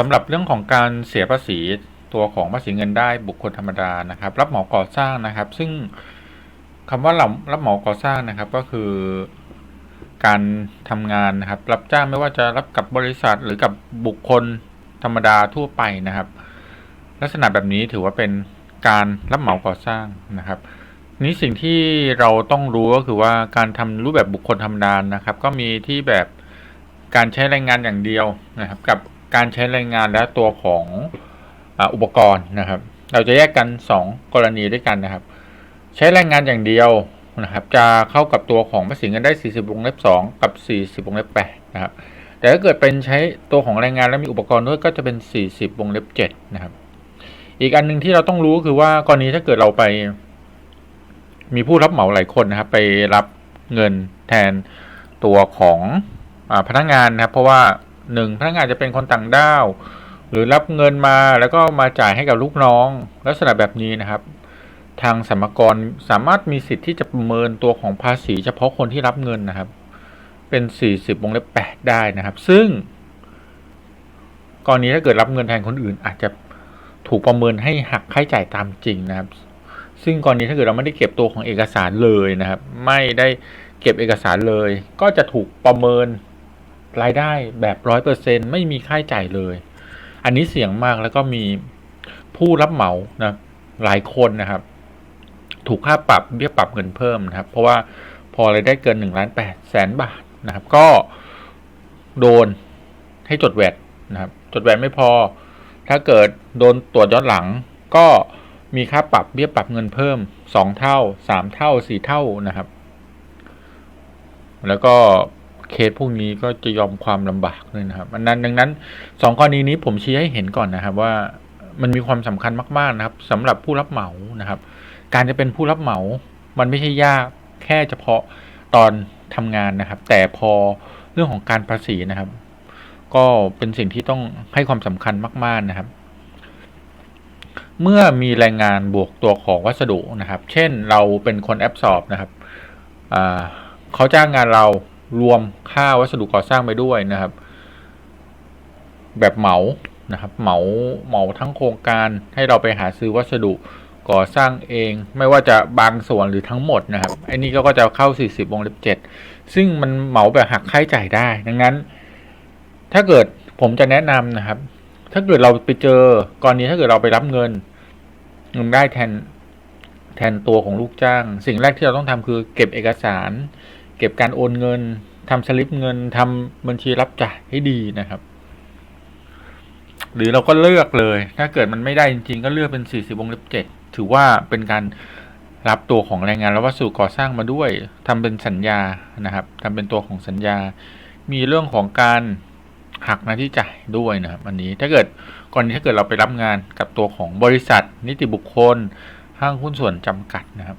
สำหรับเรื่องของการเสียภาษีตัวของภาษีเงินได้บุคคลธรรมดานะครับ รับเหมาก่อสร้างนะครับ ซึ่งคำว่ารับรับเหมาก่อสร้างนะครับก็คือการทำงานนะครับ รับจ้างไม่ว่าจะรับกับบริษัทหรือกับบุคคลธรรมดาทั่วไปนะครับ ลักษณะแบบนี้ถือว่าเป็นการรับเหมาก่อสร้างนะครับนี้สิ่งที่เราต้องรู้ก็คือว่าการทำรูปแบบบุคคลธรรมดานะครับ ก็มีที่แบบการใช้แรงงานอย่างเดียวนะครับ กับ การใช้แรงงานและตัวของอุปกรณ์นะครับ เราจะแยกกัน 2 กรณีด้วยกันนะครับ ใช้แรงงานอย่างเดียวนะครับ จะเข้ากับตัวของภาษีเงินได้ 40วงเล็บ2 กับ 40วงเล็บ8นะครับ แต่ถ้าเกิดเป็นใช้ตัวของแรงงานและมีอุปกรณ์ด้วยก็จะเป็น 40วงเล็บ7นะครับ อีกอันหนึ่งที่เราต้องรู้คือว่ากรณีถ้าเกิดเราไป มีผู้รับเหมาหลายคนนะครับ ไปรับเงินแทนตัวของอพนักงานนะครับ เพราะว่า หนึ่งพนักงานจะเป็นคนต่างด้าว หรือรับเงินมาแล้วก็มาจ่ายให้กับลูกน้อง ลักษณะแบบนี้นะครับ ทางสรรกรสามารถมีสิทธิ์ที่จะประเมินตัวของภาษี เฉพาะคนที่รับเงินนะครับ เป็น 40วงเล็บ8ได้นะครับ ซึ่งกรณีถ้าเกิดรับเงินแทนคนอื่น อาจจะถูกประเมินให้หักค่าใช้จ่ายตามจริงนะครับ ซึ่งกรณีถ้าเกิดเราไม่ได้เก็บตัวของเอกสารเลยนะครับ ไม่ได้เก็บเอกสารเลย ก็จะถูกประเมิน รายได้แบบร้อยเปอร์เซ็นไม่มีค่าใช้จ่ายเลย อันนี้เสี่ยงมากแล้วก็มีผู้รับเหมานะหลายคนนะครับ ถูกค่าปรับเบี้ยปรับเงินเพิ่มนะครับ เพราะว่าพอรายได้เกิน1นึ่งล้านแปดแสนบาทนะครับ ก็โดนให้จดแวดนะครับ จดแวดไม่พอ ถ้าเกิดโดนตรวจย้อนหลัง ก็มีค่าปรับเบี้ยปรับเงินเพิ่มสองเท่าสามเท่าสี่เท่านะครับ แล้วก็ เคสพวกนี้ก็จะยอมความลำบากเลยนะครับอันนั้นดังนั้นสองกรณีนี้ผมชี้ให้เห็นก่อนนะครับว่ามันมีความสำคัญมากๆนะครับสำหรับผู้รับเหมานะครับ การจะเป็นผู้รับเหมา มันไม่ใช่ยากแค่เฉพาะตอนทำงานนะครับ แต่พอเรื่องของการภาษีนะครับ ก็เป็นสิ่งที่ต้องให้ความสำคัญมาก ๆนะครับ เมื่อมีแรงงานบวกตัวของวัสดุนะครับ เช่นเราเป็นคนแอบสอบนะครับเขาจ้างงานเรา รวมค่าวัสดุก่อสร้างไปด้วยนะครับ แบบเหมานะครับ เหมาเหมาทั้งโครงการให้เราไปหาซื้อวัสดุก่อสร้างเอง ไม่ว่าจะบางส่วนหรือทั้งหมดนะครับไอ้นี่ก็จะเข้า 40วงเล็บ7ซึ่งมันเหมาแบบหักค่าใช้จ่ายได้ ดังนั้น ถ้าเกิดผมจะแนะนำนะครับ ถ้าเกิดเราไปเจอกรณีถ้าเกิดเราไปรับเงินเงินได้แทนแทนตัวของลูกจ้าง สิ่งแรกที่เราต้องทำคือเก็บเอกสาร เก็บการโอนเงินทำสลิปเงินทำบัญชีรับจ่ายให้ดีนะครับ หรือเราก็เลือกเลย ถ้าเกิดมันไม่ได้จริงๆ ก็เลือกเป็น 40วงเล็บ7ถือว่าเป็นการรับตัวของแรงงานและวัสดุก่อสร้างมาด้วยทำเป็นสัญญานะครับทำเป็นตัวของสัญญา มีเรื่องของการหักหน้าที่จ่ายด้วยนะครับอันนี้ถ้าเกิดกรณีถ้าเกิดเราไปรับงานกับตัวของบริษัท นิติบุคคลห้างหุ้นส่วนจำกัดนะครับ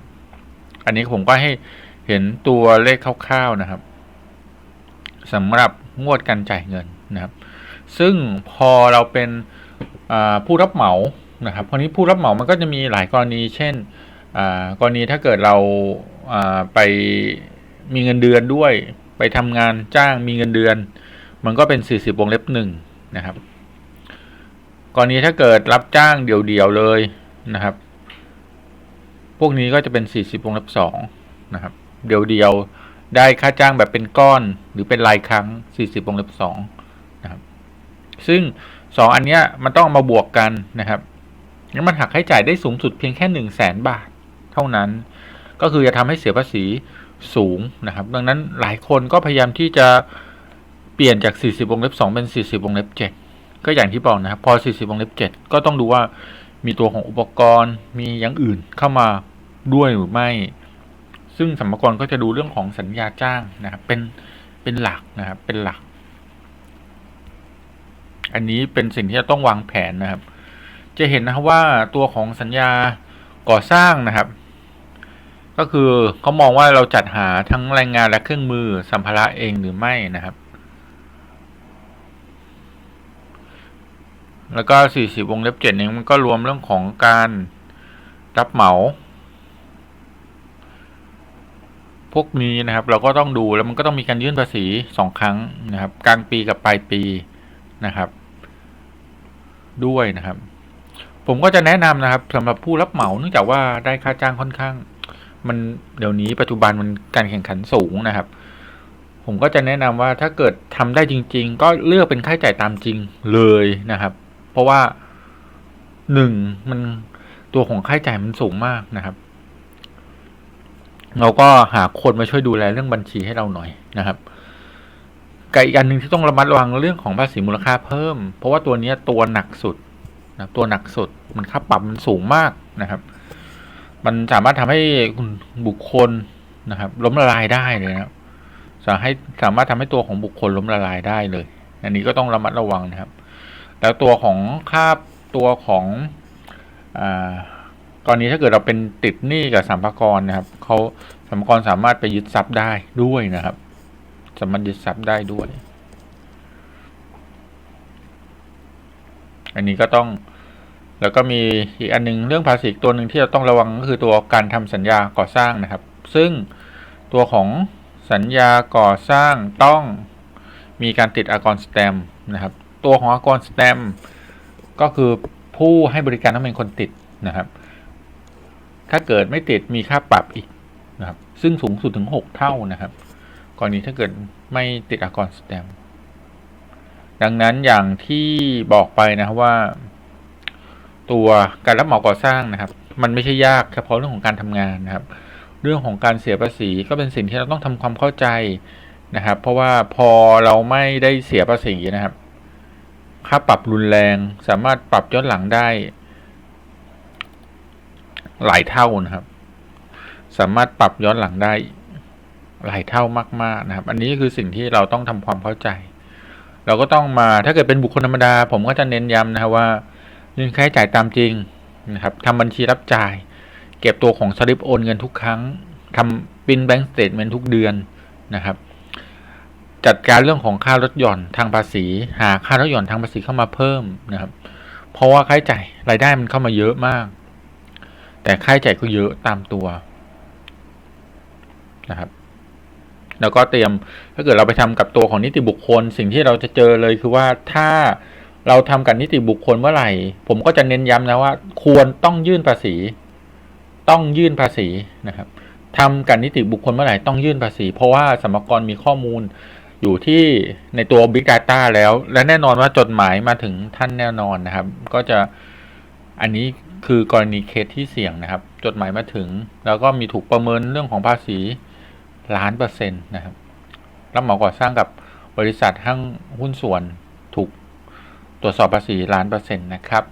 อันนี้ผมก็ให้ เห็นตัวเลขคร่าวๆนะครับสำหรับงวดการจ่ายเงินนะครับ ซึ่งพอเราเป็นผู้รับเหมานะครับคราวนี้ผู้รับเหมามันก็จะมีหลายกรณี เช่นกรณีถ้าเกิดเราไปมีเงินเดือนด้วย ไปทำงานจ้างมีเงินเดือน มันก็เป็น 40วงเล็บหนึ่งนะครับ กรณีถ้าเกิดรับจ้างเดี่ยวๆเลยนะครับ พวกนี้ก็จะเป็น 40วงเล็บสองนะครับ เดี่ยวๆ ได้ค่าจ้างแบบเป็นก้อนหรือเป็นรายครั้ง 40วงเล็บสองนะครับ ซึ่ง 2 อันเนี้ยมันต้องมาบวกกันนะครับงั้นมันหักใช้จ่ายได้สูงสุดเพียงแค่ 1 0 0 0 0แสนบาทเท่านั้น ก็คือจะทำให้เสียภาษีสูงนะครับ ดังนั้นหลายคนก็พยายามที่จะเปลี่ยนจาก 40วงเล็บ2เป็น 40วงเล็บ7ก็อย่างที่บอกนะครับ พอ 40วงเล็บ7ก็ต้องดูว่ามีตัวของอุปกรณ์มีอย่างอื่นเข้ามาด้วยหรือไม่ ซึ่งสมรกรก็จะดูเรื่องของสัญญาจ้างนะครับ เป็นเป็นหลักนะครับ เป็นหลัก อันนี้เป็นสิ่งที่จะต้องวางแผนนะครับ จะเห็นนะครับว่าตัวของสัญญาก่อสร้างนะครับ ก็คือเขามองว่าเราจัดหาทั้งแรงงานและเครื่องมือสัมภาระเองหรือไม่นะครับ แล้วก็ 40 วงเล็บ7นี้มันก็รวมเรื่องของการรับเหมา พวกนี้นะครับ เราก็ต้องดูแล้วมันก็ต้องมีการยื่นภาษีสองครั้งนะครับ กลางปีกับปลายปีนะครับ ด้วยนะครับ ผมก็จะแนะนำนะครับสำหรับผู้รับเหมาเนื่องจากว่าได้ค่าจ้างค่อนข้าง มันเดี๋ยวนี้ปัจจุบันมันการแข่งขันสูงนะครับ ผมก็จะแนะนำว่าถ้าเกิดทำได้จริง ๆ ก็เลือกเป็นค่าใช้จ่ายตามจริงเลยนะครับ เพราะว่าหนึ่งมันตัวของค่าใช้จ่ายมันสูงมากนะครับ เราก็หาคนมาช่วยดูแลเรื่องบัญชีให้เราหน่อยนะครับกับอีกอันหนึ่งที่ต้องระมัดระวังเรื่องของภาษีมูลค่าเพิ่ม เพราะว่าตัวนี้ตัวหนักสุดนะตัวหนักสุดมันค่าปรับมันสูงมากนะครับ มันสามารถทำให้คุณบุคคลนะครับ ล้มละลายได้เลยนะสามารถให้สามารถทำให้ตัวของบุคคลล้มละลายได้เลย อันนี้ก็ต้องระมัดระวังนะครับ แล้วตัวของค่าตัวของอ่า กรณีถ้าเกิดเราเป็นติดหนี้กับสัมภากรนะครับเขาสัมภากรสามารถไปยึดทรัพย์ได้ด้วยนะครับ สามารถยึดทรัพย์ได้ด้วย อันนี้ก็ต้อง แล้วก็มีอีกอันหนึงเรื่องภาษีตัวหนึ่งที่เราต้องระวังก็คือตัวการทำสัญญาก่อสร้างนะครับ ซึ่งตัวของสัญญาก่อสร้างต้องมีการติดอากรสแตมนะครับ ตัวของอากรสแตมก็คือผู้ให้บริการต้องเป็นคนติดนะครับ ถ้าเกิดไม่ติดมีค่าปรับอีกนะครับ ซึ่งสูงสุดถึง 6 เท่านะครับ กรณีถ้าเกิดไม่ติดอากรสแตมดังนั้นอย่างที่บอกไปนะครับว่า ตัวการรับเหมาก่อสร้างนะครับ มันไม่ใช่ยากเฉพาะเรื่องของการทำงานนะครับ เรื่องของการเสียภาษีก็เป็นสิ่งที่เราต้องทำความเข้าใจนะครับ เพราะว่าพอเราไม่ได้เสียภาษีนะครับ ค่าปรับรุนแรงสามารถปรับย้อนหลังได้ หลายเท่านะครับ สามารถปรับย้อนหลังได้หลายเท่ามาก ๆ นะครับ อันนี้คือสิ่งที่เราต้องทำความเข้าใจ เราก็ต้องมาถ้าเกิดเป็นบุคคลธรรมดา ผมก็จะเน้นย้ำนะครับว่าเงินค่าใช้จ่ายตามจริงนะครับทำบัญชีรับจ่าย เก็บตัวของสลิปโอนเงินทุกครั้งทำปินแบงก์สเตทเมนทุกเดือนนะครับ จัดการเรื่องของค่าลดหย่อนทางภาษี หาค่าลดหย่อนทางภาษีเข้ามาเพิ่มนะครับ เพราะว่าค่าใช้จ่ายรายได้มันเข้ามาเยอะมาก แต่ค่าใช้จ่ายก็เยอะตามตัวนะครับแล้วก็เตรียมถ้าเกิดเราไปทำกับตัวของนิติบุคคล สิ่งที่เราจะเจอเลยคือว่าถ้าเราทำกับนิติบุคคลเมื่อไหร่ ผมก็จะเน้นย้ำนะว่า ควรต้องยื่นภาษี ต้องยื่นภาษีนะครับทำกับนิติบุคคลเมื่อไหร่ต้องยื่นภาษี เพราะว่าสมกรมีข้อมูลอยู่ที่ในตัว Big Data แล้ว และแน่นอนว่าจดหมายมาถึงท่านแน่นอนนะครับ ก็จะอันนี้ คือกรณีเคสที่เสี่ยงนะครับ จดหมายมาถึง แล้วก็มีถูกประเมินเรื่องของภาษีล้านเปอร์เซ็นต์นะครับ รับเหมาก่อสร้างกับบริษัทห้างหุ้นส่วนถูกตรวจสอบภาษีล้านเปอร์เซ็นต์นะครับ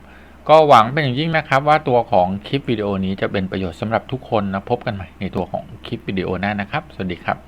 ก็หวังเป็นอย่างยิ่งนะครับ ว่าตัวของคลิปวิดีโอนี้จะเป็นประโยชน์สำหรับทุกคนนะพบกันใหม่ในตัวของคลิปวิดีโอหน้านะครับ สวัสดีครับ